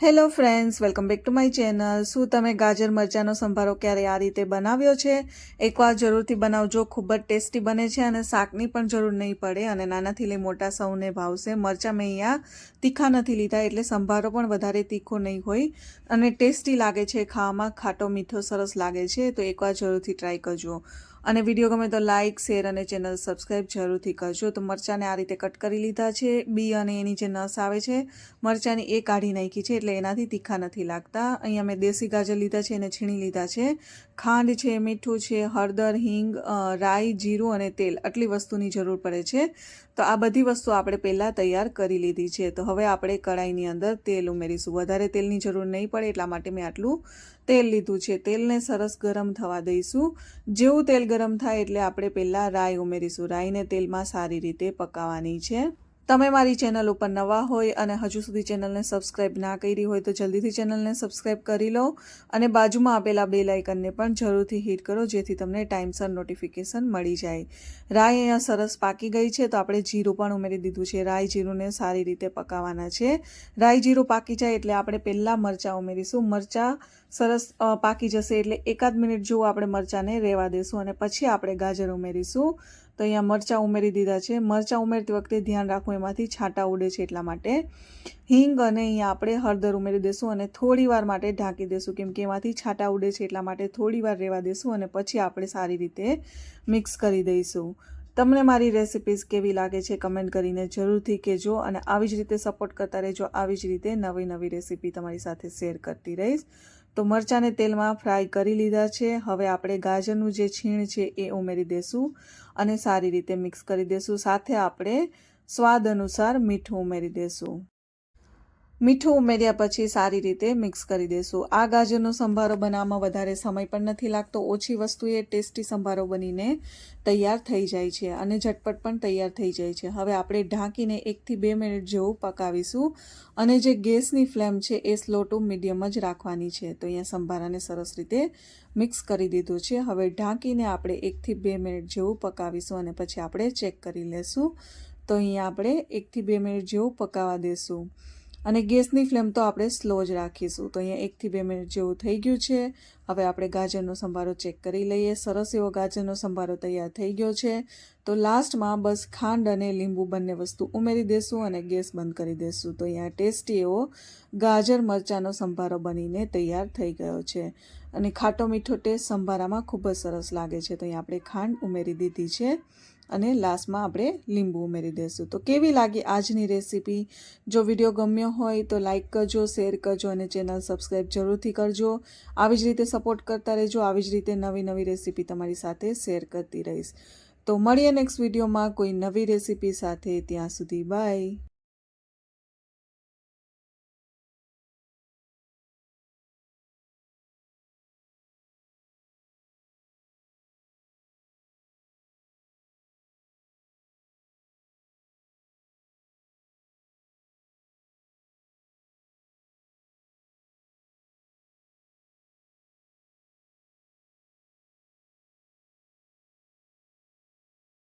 Hello friends, welcome back to my channel. શું તમે ગાજર મરચાંનો સંભારો ક્યારે આ રીતે બનાવ્યો છે? એકવાર જરૂરથી બનાવજો, ખૂબ જ ટેસ્ટી બને છે અને શાકની પણ જરૂર નહીં પડે અને નાનાથી લઈ મોટા સૌને ભાવશે. મરચાં મેં અહીંયા તીખા નથી લીધા, એટલે સંભારો પણ વધારે તીખો નહીં હોય અને ટેસ્ટી લાગે છે ખાવામાં. ખાટો મીઠો સરસ લાગે છે, તો એકવાર જરૂરથી ટ્રાય કરજો. અને વીડિયો ગમે તો લાઇક શેર અને ચેનલ સબસ્ક્રાઈબ જરૂરથી કરજો. તો મરચાંને આ રીતે કટ કરી લીધા છે. બી અને એની જે નસ આવે છે, મરચાંની એ કાઢી નાખી છે એટલે એનાથી તીખા નથી લાગતા. અહીંયા મેં દેશી ગાજર લીધા છે એને છીણી લીધા છે. ખાંડ છે, મીઠું છે, હળદર, હિંગ રાઈ, જીરું અને તેલ આટલી વસ્તુની જરૂર પડે છે. તો આ બધી વસ્તુ આપણે પહેલાં તૈયાર કરી લીધી છે. તો હવે આપણે કઢાઈની અંદર તેલ ઉમેરીશું. વધારે તેલની જરૂર નહીં પડે, એટલા માટે મેં આટલું તેલ લીધું છે. તેલને સરસ ગરમ થવા દઈશું. જેવું તેલ ગરમ થાય એટલે આપણે પહેલાં રાઈ ઉમેરીશું. રાઈને તેલમાં સારી રીતે પકાવવાની છે. તમે મારી ચેનલ ઉપર નવા હોય અને હજુ સુધી ચેનલને સબસ્ક્રાઇબ ના કરી હોય તો જલ્દીથી ચેનલને સબસ્ક્રાઇબ કરી લો અને બાજુમાં આપેલા બે લાઇકનને પણ જરૂરથી હિટ કરો જેથી તમને ટાઈમસર નોટિફિકેશન મળી જાય. રાઈ અહીંયા સરસ પાકી ગઈ છે તો આપણે જીરું પણ ઉમેરી દીધું છે. રાઈ જીરુંને સારી રીતે પકાવવાના છે. રાઈ જીરું પાકી જાય એટલે આપણે પહેલાં મરચાં ઉમેરીશું. મરચાં સરસ પાકી જશે એટલે એકાદ મિનિટ જેવું આપણે મરચાંને રહેવા દઈશું અને પછી આપણે ગાજર ઉમેરીશું. તો અહીંયા મરચાં ઉમેરી દીધા છે. મરચાં ઉમેરતી વખતે ધ્યાન રાખવું, એમાંથી છાંટા ઉડે છે એટલા માટે. હિંગ અને અહીંયા આપણે હળદર ઉમેરી દઈશું અને થોડીવાર માટે ઢાંકી દઈશું કેમ કે એમાંથી છાંટા ઉડે છે એટલા માટે થોડી વાર રહેવા દઈશું અને પછી આપણે સારી રીતે મિક્સ કરી દઈશું. તમને મારી રેસિપીઝ કેવી લાગે છે કમેન્ટ કરીને જરૂરથી કહેજો અને આવી જ રીતે સપોર્ટ કરતા રહેજો, આવી જ રીતે નવી નવી રેસિપી તમારી સાથે શેર કરતી રહીશ. તો મરચાંને તેલમાં ફ્રાય કરી લીધા છે. હવે આપણે ગાજરનું જે છીણ છે એ ઉમેરી દેશું અને સારી રીતે મિક્સ કરી દેશું. સાથે આપણે સ્વાદ અનુસાર મીઠું ઉમેરી દેશું. મીઠું ઉમેર્યા પછી સારી રીતે મિક્સ કરી દેશું. આ ગાજરનો સંભારો બનાવવામાં વધારે સમય પણ નથી લાગતો. ઓછી વસ્તુએ ટેસ્ટી સંભારો બનીને તૈયાર થઈ જાય છે અને ઝટપટ પણ તૈયાર થઈ જાય છે. હવે આપણે ઢાંકીને એકથી બે મિનિટ જેવું પકાવીશું અને જે ગેસની ફ્લેમ છે એ સ્લો ટુ મીડિયમ જ રાખવાની છે. તો અહીંયા સંભારાને સરસ રીતે મિક્સ કરી દીધું છે. હવે ઢાંકીને આપણે એકથી બે મિનિટ જેવું પકાવીશું અને પછી આપણે ચેક કરી લેશું. તો અહીંયા આપણે એકથી બે મિનિટ જેવું પકાવવા દેશું. અને ગેસની ફ્લેમ તો આપણે સ્લો જ રાખીશું. તો અહીંયા એકથી બે મિનિટ જેવું થઈ ગયું છે. હવે આપણે ગાજરનો સંભારો ચેક કરી લઈએ. સરસ એવો ગાજરનો સંભારો તૈયાર થઈ ગયો છે. તો લાસ્ટમાં બસ ખાંડ અને લીંબુ બંને વસ્તુ ઉમેરી દેશું અને ગેસ બંધ કરી દેશું. તો અહીંયા ટેસ્ટી એવો ગાજર મરચાંનો સંભારો બનીને તૈયાર થઈ ગયો છે. અને ખાટો મીઠો ટેસ્ટ સંભારામાં ખૂબ જ સરસ લાગે છે. તો અહીંયા આપણે ખાંડ ઉમેરી દીધી છે. અને લાસ્ટમાં આપણે લીંબુ ઉમેરી દઈશું. તો કેવી લાગી આજની રેસીપી? જો વીડિયો ગમ્યો હોય તો લાઇક કરજો, શેર કરજો અને ચેનલ સબસ્ક્રાઈબ જરૂરથી કરજો. આવી જ રીતે સપોર્ટ કરતા રહેજો. આવી જ રીતે નવી નવી રેસીપી તમારી સાથે શેર કરતી રહીશ. તો મળીએ નેક્સ્ટ વિડીયોમાં કોઈ નવી રેસીપી સાથે. ત્યાં સુધી બાય.